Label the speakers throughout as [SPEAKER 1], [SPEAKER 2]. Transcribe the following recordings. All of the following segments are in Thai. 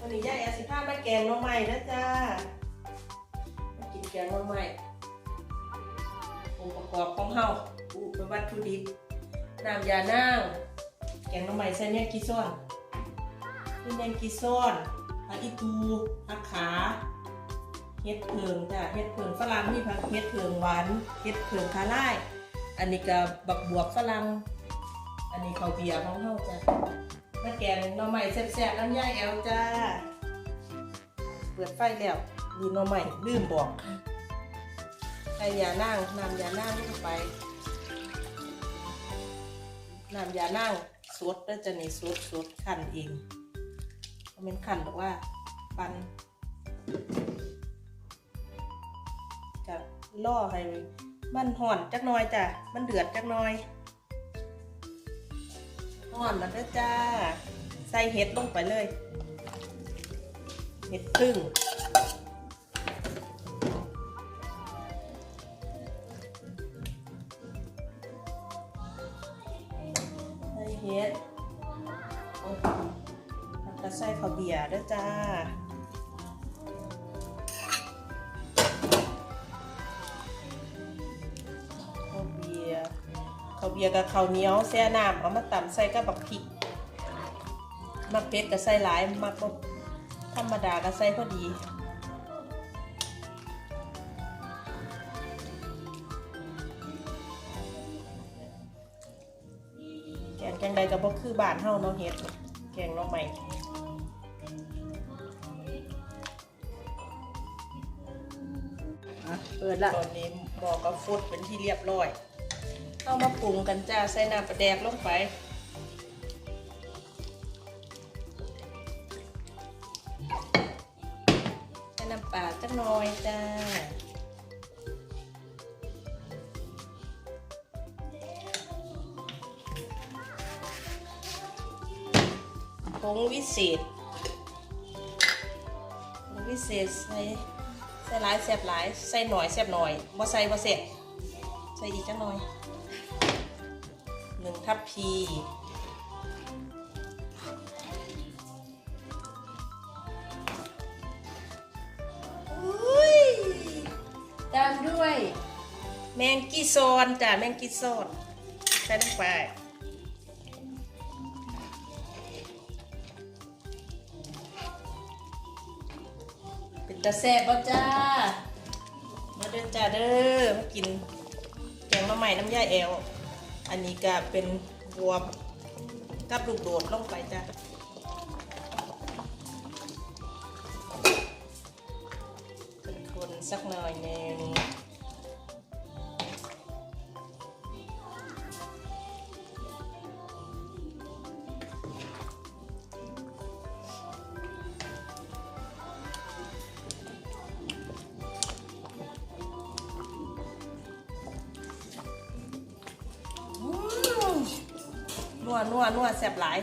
[SPEAKER 1] วันนี้ยาแอสิพามาแกงน้องใหม่นะจ้ามากินแกงน้องใหม่องค์ประกอบของเฮาอุปวัตถุดิบน้ำยานางแกงน้องใหม่ใส่เนี่ยกี่ซ้อนนี่แมงกี่ซ้อนผักอีตูผักขาเฮ็ดเพิงจ้ะเฮ็ดเพิงฝรั่งมีผักเฮ็ดเพิงหวานเฮ็ดเพิงคาร่าย อันนี้ก็บักบวบฝรั่ง อันนี้ข้าวเบียร์ของเฮาจ้ะมาแกงหน่อใหม่แซ่บๆน้ำย่าแอลจ้า เปิดไฟแล้วมีหน่อใหม่ลืมบอกใส่ยานั่งน้ำยานั่งลงไปน้ำยานั่งสดแล้วจะนี่สดสดขันเองเพราะมันขันบอกว่าปันจะล่อให้ มันห่อนจักน่อยจ้ะ มันเดือดจักน่อยห่อนแล้วเจ้า ใส่เห็ดลงไปเลย เห็ดพึ่งใส่เห็ดแล้วก็ใส่ข้าวเบียร์ด้อจ้า ข้าวเบียร์กับข้าวเหนียวแช่น้ำเอามาตำใส่กับบักพริกมักเผ็ดก็ใส่หลายมักบ่ธรรมดาก็ใส่พอดีแกงแกงใดก็บ่คือบ้านเฮาเนาะเฮ็ดแกงหน้องใหม่อะเปิดละตอนนี้หม้อก็ฟุดเป็นที่เรียบร้อย เอามาปรุงกันจ้าใส่น้ำปลาแดกลงไป ใส่น้ำปลาจักหน่อยจ้าผงวิเศษผงวิเศษใส่ใส่หลายแซ่บหลาย ใส่หน่อยแซ่บหน่อยบ่ใส่บ่แซ่บใส่อีกจักหน่อย หนึ่งทัพพีอุ้ยตามด้วย แมงกี้ซอนจ้ะแมงกี้ซอนใส่ลงไปเป็นตาแซ่บบ่จ้า มาเดินจ้าเด้อมากินแกงหน่อไม้น้ำย่าแอล อันนี้ก็เป็นบวบกับลูกโดดลงไปจ้ะคนสักหน่อยหนึ่ง วนัวนัวแซ่บหลาย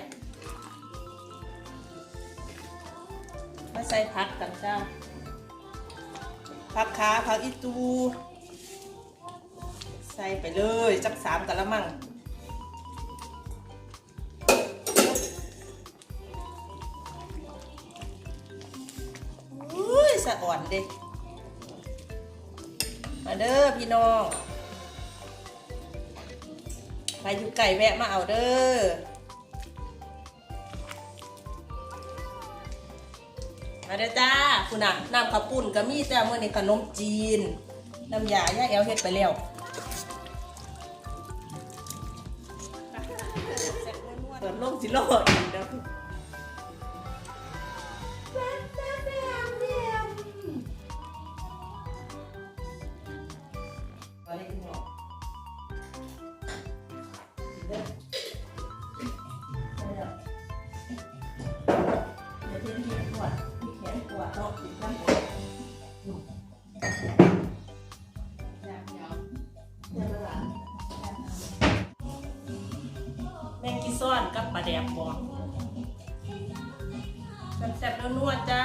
[SPEAKER 1] มาใส่ผักกันจ้าผักขาผักอีตู ใส่ไปเลยจักสามกะละมังอุ้ยสะอ่อนเด็มาเด้อพี่น้อง ไปอยู่ไก่แวะมาเอาเด้อมาเด้อจ้าคุณน่ะน้ำข้าวปุ้นก็มีจ้าเมื่อนี้ขนมจีน น้ำยาย่าแอลเฮ็ดไปแล้วเปิดโลกสิโลดอีกเด้อ ซ้อนกับปลาแดกบองแซ่บๆนัวๆจ้า